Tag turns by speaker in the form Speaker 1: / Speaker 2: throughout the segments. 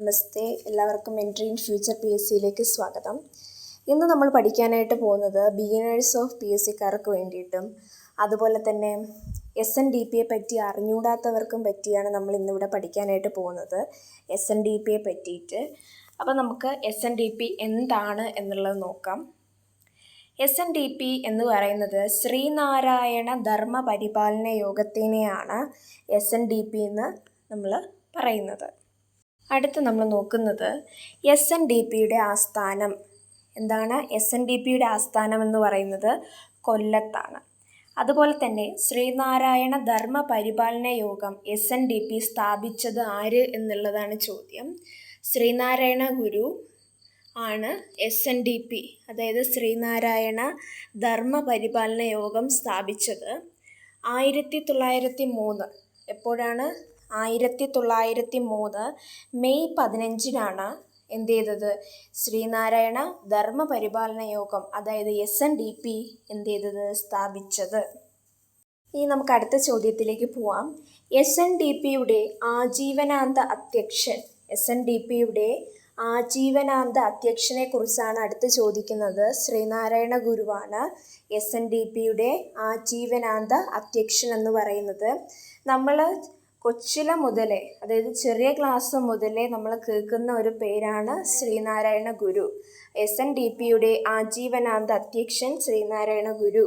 Speaker 1: നമസ്തേ. എല്ലാവർക്കും entry in future P S സിയിലേക്ക് സ്വാഗതം. ഇന്ന് നമ്മൾ പഠിക്കാനായിട്ട് പോകുന്നത് ബിഗിനേഴ്സ് ഓഫ് പി എസ് സിക്കാർക്ക് വേണ്ടിയിട്ടും അതുപോലെ തന്നെ എസ് എൻ ഡി പിയെ പറ്റി അറിഞ്ഞൂടാത്തവർക്കും പറ്റിയാണ് നമ്മൾ ഇന്നിവിടെ പഠിക്കാനായിട്ട് പോകുന്നത്. എസ് എൻ ഡി പിയെ പറ്റിയിട്ട്. അപ്പോൾ നമുക്ക് എസ് എൻ ഡി പി എന്താണ് എന്നുള്ളത് നോക്കാം. എസ് എൻ ഡി പി എന്ന് പറയുന്നത് ശ്രീനാരായണ ധർമ്മ പരിപാലന യോഗത്തിനെയാണ് എസ് എൻ ഡി പി എന്ന് നമ്മൾ പറയുന്നത്. അടുത്ത് നമ്മൾ നോക്കുന്നത് എസ് എൻ ഡി പിയുടെ ആസ്ഥാനം. എന്താണ് എസ് എൻ ഡി പിയുടെ ആസ്ഥാനം എന്ന് പറയുന്നത് കൊല്ലത്താണ്. അതുപോലെ തന്നെ ശ്രീനാരായണ ധർമ്മ പരിപാലന യോഗം എസ് എൻ ഡി പി സ്ഥാപിച്ചത് ആര് എന്നുള്ളതാണ് ചോദ്യം. ശ്രീനാരായണ ഗുരു ആണ് എസ് എൻ ഡി പി അതായത് ശ്രീനാരായണ ധർമ്മ പരിപാലന യോഗം സ്ഥാപിച്ചത് ആയിരത്തി തൊള്ളായിരത്തി മൂന്ന്. എപ്പോഴാണ്? ആയിരത്തി തൊള്ളായിരത്തി മൂന്ന് മെയ് പതിനഞ്ചിനാണ് എന്ത് ചെയ്തത് ശ്രീനാരായണ ധർമ്മ പരിപാലന യോഗം അതായത് എസ് എൻ ഡി പി എന്ത് ചെയ്തത് സ്ഥാപിച്ചത്. ഇനി നമുക്ക് അടുത്ത ചോദ്യത്തിലേക്ക് പോവാം. എസ് എൻ ഡി പിയുടെ ആജീവനാന്ത അധ്യക്ഷൻ എസ് എൻ ഡി പിയുടെ ആജീവനാന്ത അധ്യക്ഷനെ കുറിച്ചാണ് അടുത്ത് ചോദിക്കുന്നത്. ശ്രീനാരായണ ഗുരുവാണ് എസ് എൻ ഡി പിയുടെ ആജീവനാന്ത അധ്യക്ഷൻ എന്ന് പറയുന്നത്. നമ്മൾ കൊച്ചില മുതലേ അതായത് ചെറിയ ക്ലാസ് മുതലേ നമ്മൾ കേൾക്കുന്ന ഒരു പേരാണ് Sree Narayana Guru. S N D പിയുടെ ആജീവനാന്ത അധ്യക്ഷൻ ശ്രീനാരായണ ഗുരു.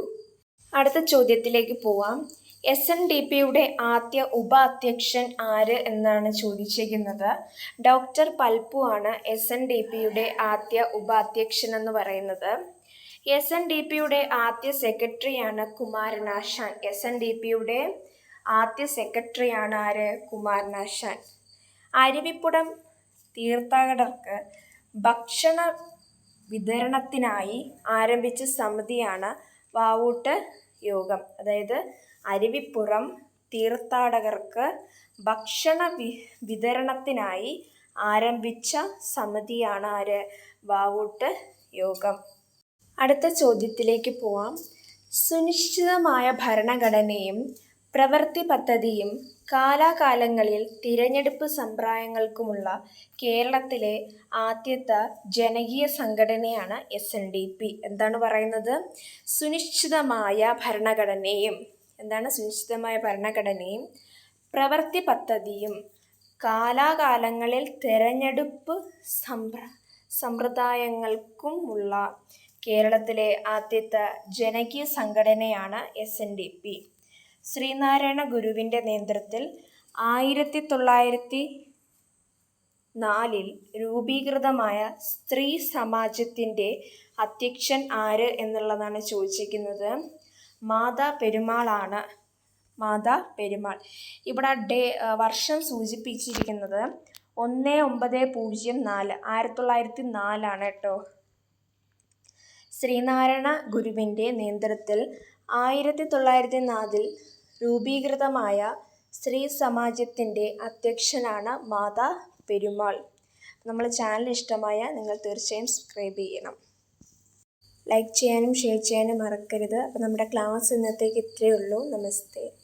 Speaker 1: അടുത്ത ചോദ്യത്തിലേക്ക് പോവാം. എസ് എൻ ഡി പിയുടെ ആദ്യ ഉപ അധ്യക്ഷൻ ആര് എന്നാണ് ചോദിച്ചിരിക്കുന്നത്. ഡോക്ടർ പൽപ്പു ആണ് എസ് എൻ ഡി പിയുടെ ആദ്യ ഉപ അധ്യക്ഷൻ എന്ന് പറയുന്നത്. എസ് എൻ ഡി പിയുടെ ആദ്യ സെക്രട്ടറിയാണ് കുമാരനാശാൻ. എസ് എൻ ഡി പിയുടെ ആദ്യ സെക്രട്ടറിയാണ് ആര്? കുമാരനാശാൻ. അരുവിപ്പുടം തീർത്ഥാടകർക്ക് ഭക്ഷണ വിതരണത്തിനായി ആരംഭിച്ച സമിതിയാണ് വാവൂട്ട് യോഗം. അതായത് അരുവിപ്പുറം തീർത്ഥാടകർക്ക് ഭക്ഷണ വി വിതരണത്തിനായി ആരംഭിച്ച സമിതിയാണ് ആര്? വാവൂട്ട് യോഗം. അടുത്ത ചോദ്യത്തിലേക്ക് പോവാം. സുനിശ്ചിതമായ ഭരണഘടനയും പ്രവൃത്തി പദ്ധതിയും കാലാകാലങ്ങളിൽ തിരഞ്ഞെടുപ്പ് സമ്പ്രദായങ്ങൾക്കുമുള്ള കേരളത്തിലെ ആദ്യത്തെ ജനകീയ സംഘടനയാണ് എസ് എൻ ഡി പി എന്താണ് പറയുന്നത്? സുനിശ്ചിതമായ ഭരണഘടനയും എന്താണ് സുനിശ്ചിതമായ ഭരണഘടനയും പ്രവൃത്തി പദ്ധതിയും കാലാകാലങ്ങളിൽ തിരഞ്ഞെടുപ്പ് സമ്പ്ര സമ്പ്രദായങ്ങൾക്കുമുള്ള കേരളത്തിലെ ആദ്യത്തെ ജനകീയ സംഘടനയാണ് എസ് എൻ ഡി പി ശ്രീനാരായണ ഗുരുവിന്റെ നേതൃത്വത്തിൽ ആയിരത്തി തൊള്ളായിരത്തി നാലിൽ രൂപീകൃതമായ സ്ത്രീ സമാജത്തിന്റെ അധ്യക്ഷൻ ആര് എന്നുള്ളതാണ് ചോദിച്ചിരിക്കുന്നത്. മാതാ പെരുമാളാണ്. മാതാ പെരുമാൾ. ഇവിടെ ഡേ വർഷം സൂചിപ്പിച്ചിരിക്കുന്നത് ഒന്ന് ഒമ്പത് പൂജ്യം നാല്. ആയിരത്തി തൊള്ളായിരത്തി നാലാണ് കേട്ടോ. ശ്രീനാരായണ ഗുരുവിന്റെ നേതൃത്വത്തിൽ ആയിരത്തി തൊള്ളായിരത്തി നാലിൽ രൂപീകൃതമായ സ്ത്രീ സമാജത്തിന്റെ അധ്യക്ഷനാണ് മാതാ പെരുമാൾ. നമ്മൾ ചാനൽ ഇഷ്ടമായ നിങ്ങൾ തീർച്ചയായും സബ്സ്ക്രൈബ് ചെയ്യണം. ലൈക്ക് ചെയ്യാനും ഷെയർ ചെയ്യാനും മറക്കരുത്. അപ്പോൾ നമ്മുടെ ക്ലാസ് ഇന്നത്തേക്ക് ഇത്രയേ ഉള്ളൂ. നമസ്തേ.